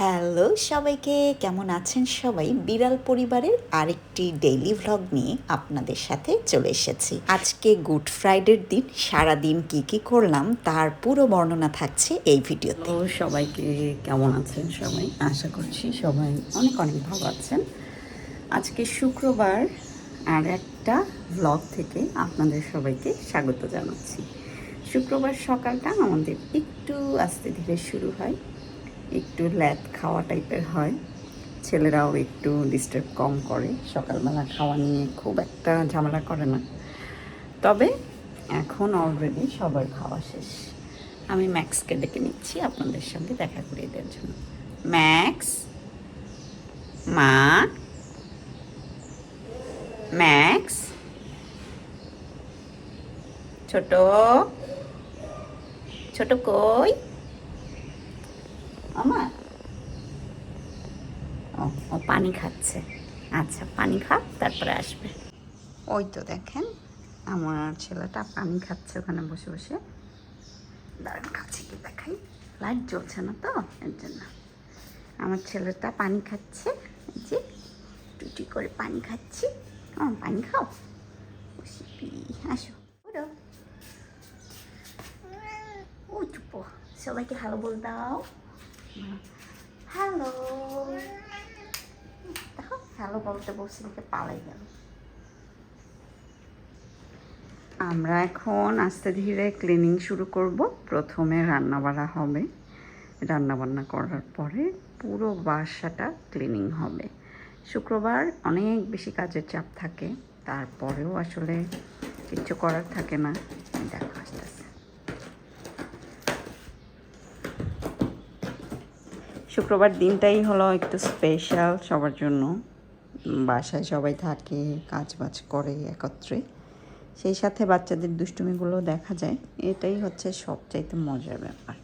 Hello সবাইকে, কেমন আছেন সবাই? বিড়াল পরিবারের আরেকটি ডেইলি ভ্লগ নিয়ে আপনাদের সাথে চলে এসেছি। আজকে গুড ফ্রাইডের দিন সারা দিন কি কি করলাম তার পুরো বর্ণনা থাকছে এই ভিডিওতে। সবাইকে, কেমন আছেন সবাই? আশা করছি সবাই অনেক অনেক ভালো আছেন। আজকে শুক্রবার, আর একটা ব্লগ থেকে আপনাদের সবাইকে স্বাগত জানাচ্ছি। শুক্রবার সকালটা আমাদের একটু আস্তে ধীরে শুরু হয়। একটু ল্যাদ খাওয়া টাইপের হয়। ছেলেরাও একটু ডিস্টার্ব কম করে। সকালবেলা খাওয়া নিয়ে খুব একটা ঝামেলা করে না। তবে এখন অলরেডি সবার খাওয়া শেষ। আমি ম্যাক্সকে ডেকে নিচ্ছি, আপনাদের সঙ্গে দেখা করিয়ে দেওয়ার জন্য। ম্যাক্স? মা? ম্যাক্স? ছোট? ছোট কই? আমার? ও ও পানি খাচ্ছে। আচ্ছা পানি খাক তারপরে আসবে। ওই তো দেখেন, আমার ছেলেটা পানি খাচ্ছে ওখানে বসে বসে। দাঁড়ান খাচ্ছে কি দেখাই। লাইট জ্বলছে না তো, এর জন্য। আমার ছেলেটা পানি খাচ্ছে যে টুটি করে পানি খাচ্ছি। ও পানি খাও। আসো। ওরো ও চুপ সবাইকে হ্যালো বল দাও। হ্যালো দেখো হ্যালো বলতে বসে বলতে পালাই গেল? আমরা এখন আস্তে ধীরে ক্লিনিং শুরু করব। প্রথমে রান্নাবাড়া হবে। রান্নাবান্না করার পরে পুরো বাসাটা ক্লিনিং হবে। শুক্রবার অনেক বেশি কাজের চাপ থাকে, তারপরেও আসলে কিচ্ছু করার থাকে না দেখো আস্তে আস্তে শুক্রবার দিনটাই হলো একটু স্পেশাল সবার জন্য। বাসায় সবাই থাকে কাজ বাজ করে একত্রে। সেই সাথে বাচ্চাদের দুষ্টুমিগুলো দেখা যায়। এটাই হচ্ছে সবচাইতে মজার ব্যাপার।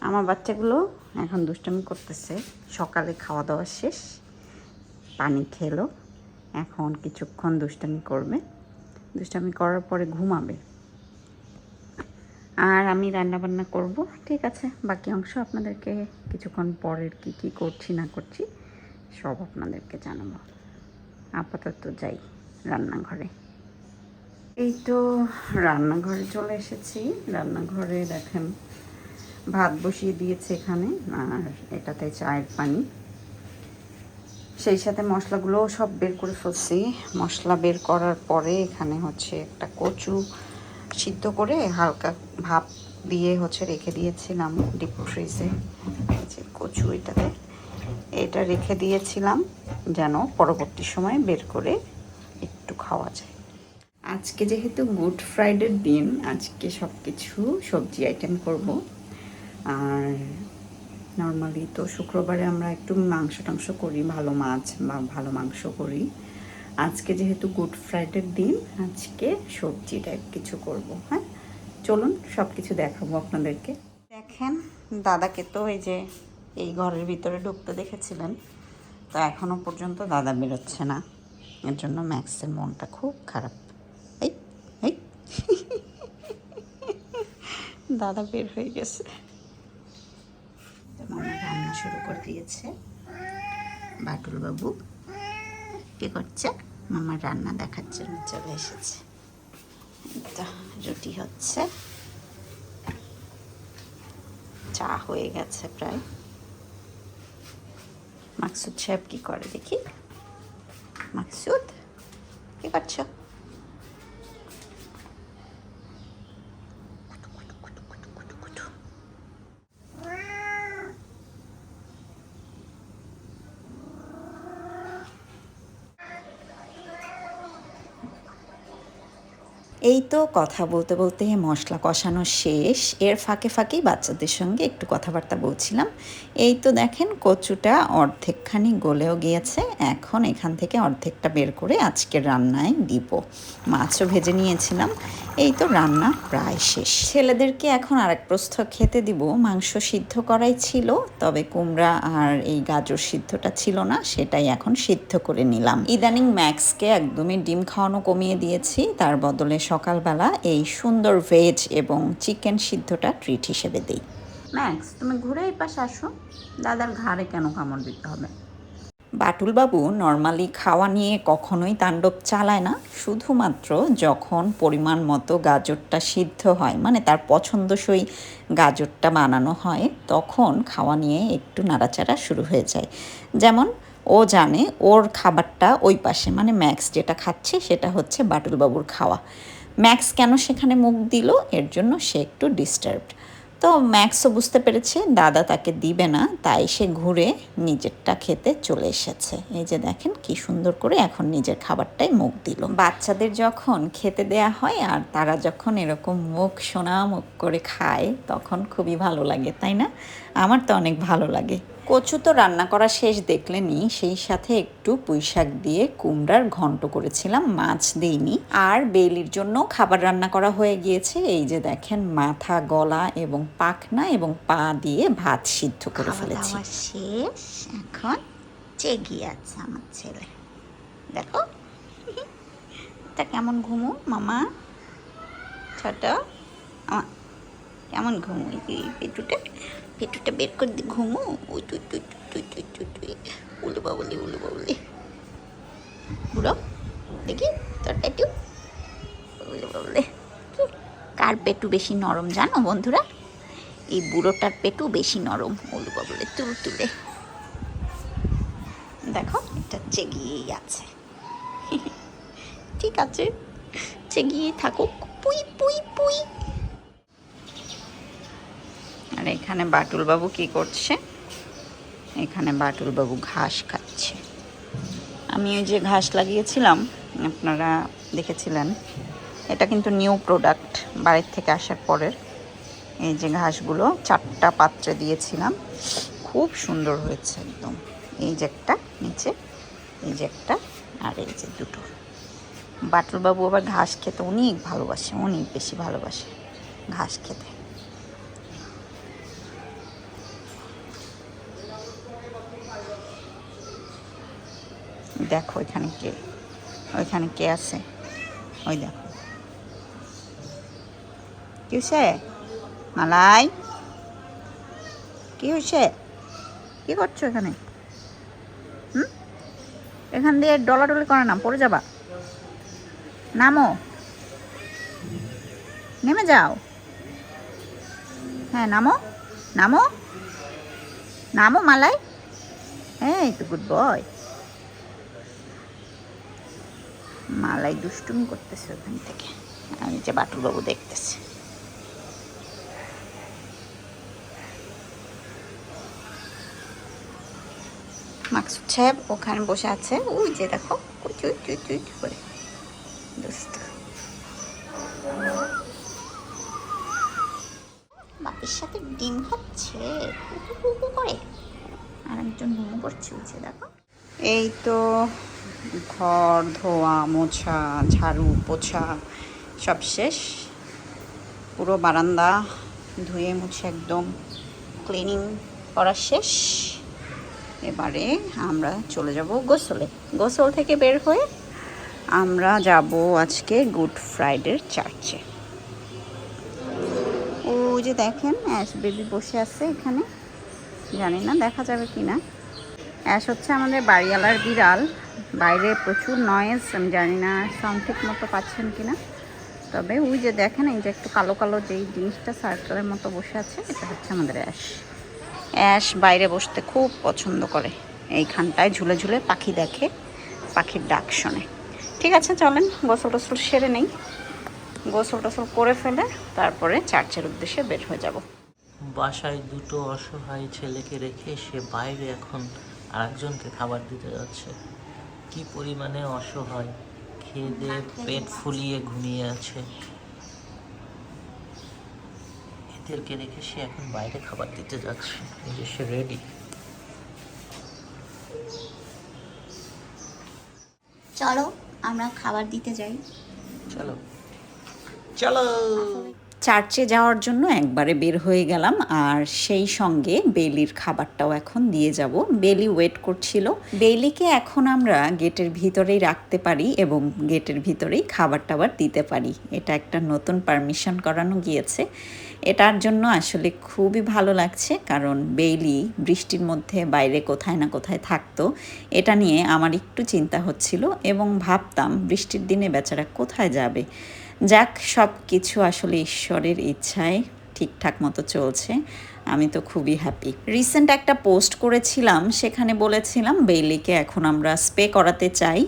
আমার বাচ্চাগুলো এখন দুষ্টুমি করতেছে। সকালে খাওয়া দাওয়া শেষ, পানি খেলো। এখন কিছুক্ষণ দুষ্টামি করবে। দুষ্টামি করার পরে ঘুমাবে। আর আমি রান্না বান্না করব, ঠিক আছে? বাকি অংশ আপনাদেরকে কিছুক্ষণ পরের কি কি করছি, না করছি, সব আপনাদেরকে জানাব। আপাতত যাই রান্নাঘরে। এই তো রান্নাঘরে চলে এসেছি। রান্নাঘরে দেখেন ভাত বসিয়ে দিয়েছে এখানে, আর এটাতে চায়ের পানি। সেই সাথে মশলাগুলোও সব বের করে ফেলছি। মশলা বের করার পরে এখানে হচ্ছে একটা কচু সিদ্ধ করে হালকা ভাপ দিয়ে হচ্ছে রেখে দিয়েছিলাম ডিপ ফ্রিজে কচু এটাতে। এটা রেখে দিয়েছিলাম যেন পরবর্তী সময় বের করে একটু খাওয়া যায়। আজকে যেহেতু গুড ফ্রাইডের দিন, আজকে সব কিছু সবজি আইটেম করব। আর নর্মালি তো শুক্রবারে আমরা একটু মাংস টাংস করি, ভালো মাছ বা ভালো মাংস করি। আজকে যেহেতু গুড ফ্রাইডের দিন, আজকে সবজি টাইপ কিছু করব হ্যাঁ? চলুন সব কিছু দেখাবো আপনাদেরকে। দেখেন, দাদাকে তো এই যে এই ঘরের ভিতরে ঢুকতে দেখেছিলেন, তো এখনও পর্যন্ত দাদা বেরোচ্ছে না। এর জন্য ম্যাক্সের মনটা খুব খারাপ। এই এই। দাদা বের হয়ে গেছে। রান্না শুরু করে দিয়েছে। বাটুল বাবু কি করছে? মামার রান্না দেখার জন্য চলে এসেছে। রুটি হচ্ছে। চা হয়ে গেছে প্রায়। মাকসুদ সাহেব কি করে দেখি? মাকসুদ, কি করছ? এই তো কথা বলতে বলতে মশলা কষানো শেষ। এর ফাঁকে ফাঁকেই বাচ্চাদের সঙ্গে একটু কথাবার্তা বলছিলাম। এই তো দেখেন কচুটা অর্ধেকখানি গলেও গিয়েছে। এখন এখান থেকে অর্ধেকটা বের করে আজকের রান্নায় দিব। মাছও ভেজে নিয়েছিলাম। এই তো রান্না প্রায় শেষ। ছেলেদেরকে এখন আরেক প্রস্থ খেতে দিব। মাংস সিদ্ধ করাই ছিল, তবে কুমড়া আর এই গাজর সিদ্ধটা ছিল না, সেটাই এখন সিদ্ধ করে নিলাম। ইদানিং ম্যাক্সকে একদমই ডিম খাওয়ানো কমিয়ে দিয়েছি। তার বদলে সকালবেলা এই সুন্দর ভেজ এবং চিকেন সিদ্ধটা ট্রিট হিসেবে দিই। ম্যাক্স তুমি ঘুরে এই পাশে আসো। দাদার ঘাড়ে কেন কামড় দিতে হবে? বাটুলবাবু নর্মালি খাওয়া নিয়ে কখনোই তাণ্ডব চালায় না। শুধুমাত্র যখন পরিমাণ মতো গাজরটা সিদ্ধ হয় মানে তার পছন্দসই গাজরটা বানানো হয় তখন খাওয়া নিয়ে একটু নাড়াচাড়া শুরু হয়ে যায়। যেমন ও জানে ওর খাবারটা ওই পাশে মানে ম্যাক্স যেটা খাচ্ছে সেটা হচ্ছে বাটুলবাবুর খাওয়া। ম্যাক্স কেন সেখানে মুখ দিল? এর জন্য সে একটু ডিস্টার্বড তো ম্যাক্সও বুঝতে পেরেছে, দাদা তাকে দিবে না, তাই সে ঘুরে নিজেরটা খেতে চলে এসেছে। এই যে দেখেন কি সুন্দর করে এখন নিজের খাবারটাই মুখ দিল। বাচ্চাদের যখন খেতে দেয়া হয় আর তারা যখন এরকম মুখ, সোনা মুখ করে খায়, তখন খুবই ভালো লাগে, তাই না? আমার তো অনেক ভালো লাগে। কচু তো রান্না করা শেষ দেখলেনি সেই সাথে একটু পুঁইশাক দিয়ে কুমড়ার ঘন্ট করেছিলাম মাছ দিইনি। আর বেলির জন্য খাবার রান্না করা হয়ে গিয়েছে এই যে দেখেন মাথা গলা এবং পাখনা এবং পা দিয়ে ভাত সিদ্ধ করে ফেলেছি। শেষ এখন চেগিয়ে আছে আমার ছেলে। দেখো তা কেমন ঘুমো মামা? ছোট কেমন ঘুমো এই পেটুটা? পেটুটা বের করে দি, ঘুমো। ওই তুই তুই তুই তুই তুই তুই উলু বাবলি উলু বাবলি বুড়ো, দেখি, তোর পেটু। উলু বাবলি কার পেটু বেশি নরম জানো বন্ধুরা? এই বুড়োটার পেটু বেশি নরম উলু বাবলে তুল, তুলে। দেখো, এটা চেগিয়েই আছে। ঠিক আছে, চেগিয়ে থাকুক। পুই পুই পুই। আর এখানে বাটুল বাবু কি করছে? এখানে বাটুল বাবু ঘাস খাচ্ছে। আমি ওই যে ঘাস লাগিয়েছিলাম, আপনারা দেখেছিলেন, এটা কিন্তু নিউ প্রোডাক্ট, বাড়ির থেকে আসার পরের। এই যে ঘাসগুলো চারটা পাত্রে দিয়েছিলাম, খুব সুন্দর হয়েছে একদম। এই যে একটা নিচে, এই যে একটা, আর এই যে দুটো। বাটুলবাবু আবার ঘাস খেতে অনেক ভালোবাসে, অনেক বেশি ভালোবাসে ঘাস খেতে। দেখো, এখানে কে? ওইখানে কে আছে? ওই দেখো। কি হয়েছে? মালাই? কি হয়েছে? কি করছ এখানে? হুম? এখান দিয়ে ডলাডলি করে না পড়ে যাবা। নামো। নেমে যাও। হ্যাঁ নামো। নামো। নামো, মালাই। এই তো গুড বয় মালাই দুষ্টুমি করতেছে ওখান থেকে। আমি যে বাটুলবাবু দেখতেছে। মাকসুদ সাহেব ওখানে বসে আছে। ওই যে দেখো চুই চুই চুই করে। দোস্ত বাপের সাথে ডিম খাচ্ছে? করে। আর একজন মোমো করছে দেখো। এই তো ঘর ধোয়া, মোছা, ঝাড়ু, পোছা, সব শেষ। পুরো বারান্দা ধুয়ে মুছে একদম ক্লিনিং করা শেষ। এবারে আমরা চলে যাব গোসলে। গোসল থেকে বের হয়ে আমরা যাব আজকে গুড ফ্রাইডের চার্চে ও যে দেখেন অ্যাশ বেবি বসে আছে এখানে। জানি না, দেখা যাবে কি না অ্যাশ হচ্ছে আমাদের বাড়িওয়ালার বিড়াল। বাইরে প্রচুর নয়েজ আমি জানি না সাউন্ড ঠিক মতো পাচ্ছেন কি না তবে ওই যে দেখেন, এই যে একটু কালো কালো যেই জিনিসটা সার্কেলের মতো বসে আছে, এটা হচ্ছে আমাদের অ্যাশ অ্যাশ বাইরে বসতে খুব পছন্দ করে। এইখানটায় ঝুলে ঝুলে পাখি দেখে, পাখির ডাক শোনে। ঠিক আছে, চলেন, গোসল টোসল সেরে নেই। গোসল টোসল করে ফেলে, তারপরে চার্চের উদ্দেশ্যে বের হয়ে যাব। বাসায় দুটো অসহায় ছেলেকে রেখে সে বাইরে এখন আরেকজনকে খাবার দিতে যাচ্ছে। কি পরিমাণে অসহায়। খেয়ে পেট ফুলিয়ে ঘুমিয়ে আছে। এদেরকে রেখে সে এখন বাইরে খাবার দিতে যাচ্ছে। যে সে রেডি চলো আমরা খাবার দিতে যাই। চলো। চলো। চার্চে যাওয়ার জন্য একবারে বের হয়ে গেলাম আর সেই সঙ্গে বেলির খাবারটাও এখন দিয়ে যাব। বেলি ওয়েট করছিল। বেলিকে এখন আমরা গেটের ভিতরেই রাখতে পারি এবং গেটের ভিতরেই খাবার টাবার দিতে পারি। এটা একটা নতুন পারমিশন করানো গিয়েছে। এটার জন্য আসলে খুবই ভালো লাগছে কারণ বেইলি বৃষ্টির মধ্যে বাইরে কোথায় না কোথায় থাকতো। এটা নিয়ে আমার একটু চিন্তা হচ্ছিল এবং ভাবতাম বৃষ্টির দিনে বেচারা কোথায় যাবে? যাক সব কিছু আসলে ঈশ্বরের ইচ্ছায় ঠিকঠাক মতো চলছে। আমি তো খুবই হ্যাপি রিসেন্ট একটা পোস্ট করেছিলাম, সেখানে বলেছিলাম বেইলিকে এখন আমরা স্পে করাতে চাই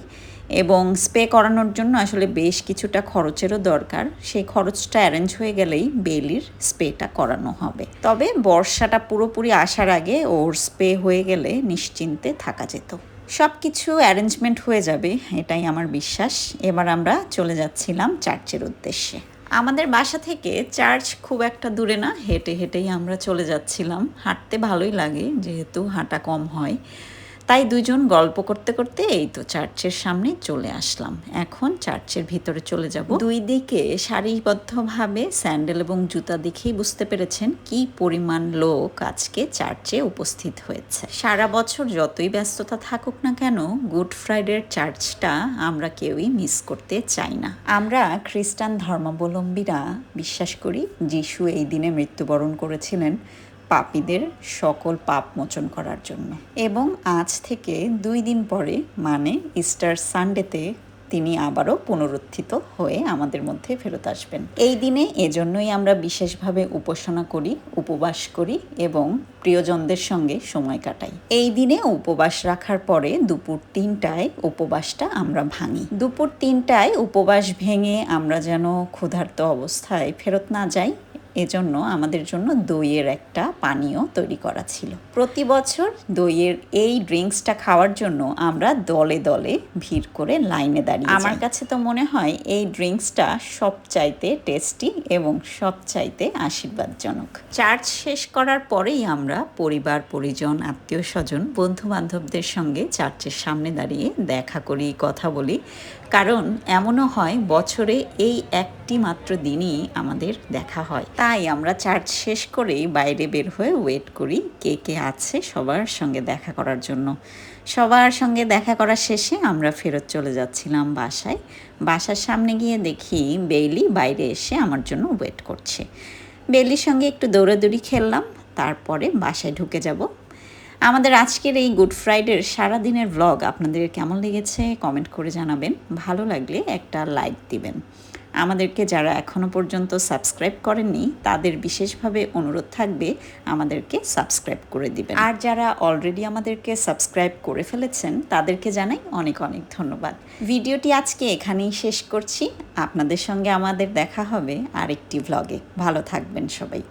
এবং স্পে করানোর জন্য আসলে বেশ কিছুটা খরচেরও দরকার। সেই খরচটা অ্যারেঞ্জ হয়ে গেলেই বেলির স্পেটা করানো হবে। তবে বর্ষাটা পুরোপুরি আসার আগে ওর স্পে হয়ে গেলে নিশ্চিন্তে থাকা যেত। সব কিছু অ্যারেঞ্জমেন্ট হয়ে যাবে, এটাই আমার বিশ্বাস। এবার আমরা চলে যাচ্ছিলাম চার্চের উদ্দেশ্যে। আমাদের বাসা থেকে চার্চ খুব একটা দূরে না, হেঁটে হেঁটেই আমরা চলে যাচ্ছিলাম। হাঁটতে ভালোই লাগে, যেহেতু হাঁটা কম হয়। তাই দুজন গল্প করতে করতে এই তো চার্চের সামনে চলে আসলাম। এখন চার্চের ভিতরে চলে যাব। দুই দিকে সারিবদ্ধভাবে স্যান্ডেল এবং জুতা দেখেই বুঝতে পেরেছেন কি পরিমাণ লোক আজকে চার্চে উপস্থিত হয়েছে। সারা বছর যতই ব্যস্ততা থাকুক না কেন, গুড ফ্রাইডের চার্চটা আমরা কেউই মিস করতে চাই না। আমরা খ্রিস্টান ধর্মাবলম্বীরা, বিশ্বাস করি, যিশু এই দিনে মৃত্যুবরণ করেছিলেন। পাপীদের সকল পাপ মোচন করার জন্য। এবং আজ থেকে দুই দিন পরে মানে ইস্টার সানডেতে তিনি আবারও পুনরুত্থিত হয়ে আমাদের মধ্যে ফেরত আসবেন। এই দিনে এজন্যই আমরা বিশেষভাবে উপাসনা করি, উপবাস করি এবং প্রিয়জনদের সঙ্গে সময় কাটাই। এই দিনে উপবাস রাখার পরে দুপুর তিনটায় উপবাসটা আমরা ভাঙি। দুপুর তিনটায় উপবাস ভেঙে আমরা যেন ক্ষুধার্ত অবস্থায় ফেরত না যাই এজন্য আমাদের জন্য দইয়ের একটা পানীয় তৈরি করা ছিল। প্রতি বছর দইয়ের এই ড্রিঙ্কসটা খাওয়ার জন্য আমরা দলে দলে ভিড় করে লাইনে দাঁড়িয়ে আমার কাছে তো মনে হয় এই ড্রিঙ্কসটা সবচাইতে টেস্টি এবং সবচাইতে আশীর্বাদজনক। চার্চ শেষ করার পরেই আমরা পরিবার, পরিজন, আত্মীয় স্বজন বন্ধু বান্ধবদের সঙ্গে চার্চের সামনে দাঁড়িয়ে দেখা করি, কথা বলি। কারণ এমনও হয় বছরে এই একটি মাত্র দিনই আমাদের দেখা হয়। তাই আমরা চার্চ শেষ করেই বাইরে বের হয়ে ওয়েট করি কে কে আছে সবার সঙ্গে দেখা করার জন্য। সবার সঙ্গে দেখা করার শেষে আমরা ফেরত চলে যাচ্ছিলাম বাসায়। বাসার সামনে গিয়ে দেখি বেইলি বাইরে এসে আমার জন্য ওয়েট করছে। বেইলির সঙ্গে একটু দৌড়াদৌড়ি খেললাম, তারপরে বাসায় ঢুকে যাব। আমাদের আজকের এই গুড ফ্রাইডের সারাদিনের ভ্লগ আপনাদের কেমন লেগেছে কমেন্ট করে জানাবেন। ভালো লাগলে একটা লাইক দিবেন। আমাদেরকে যারা এখনও পর্যন্ত সাবস্ক্রাইব করেননি, তাদের বিশেষভাবে অনুরোধ থাকবে আমাদেরকে সাবস্ক্রাইব করে দিবেন। আর যারা অলরেডি আমাদেরকে সাবস্ক্রাইব করে ফেলেছেন, তাদেরকে জানাই অনেক অনেক ধন্যবাদ। ভিডিওটি আজকে এখানেই শেষ করছি। আপনাদের সঙ্গে আমাদের দেখা হবে আরেকটি ভ্লগে ভালো থাকবেন সবাই।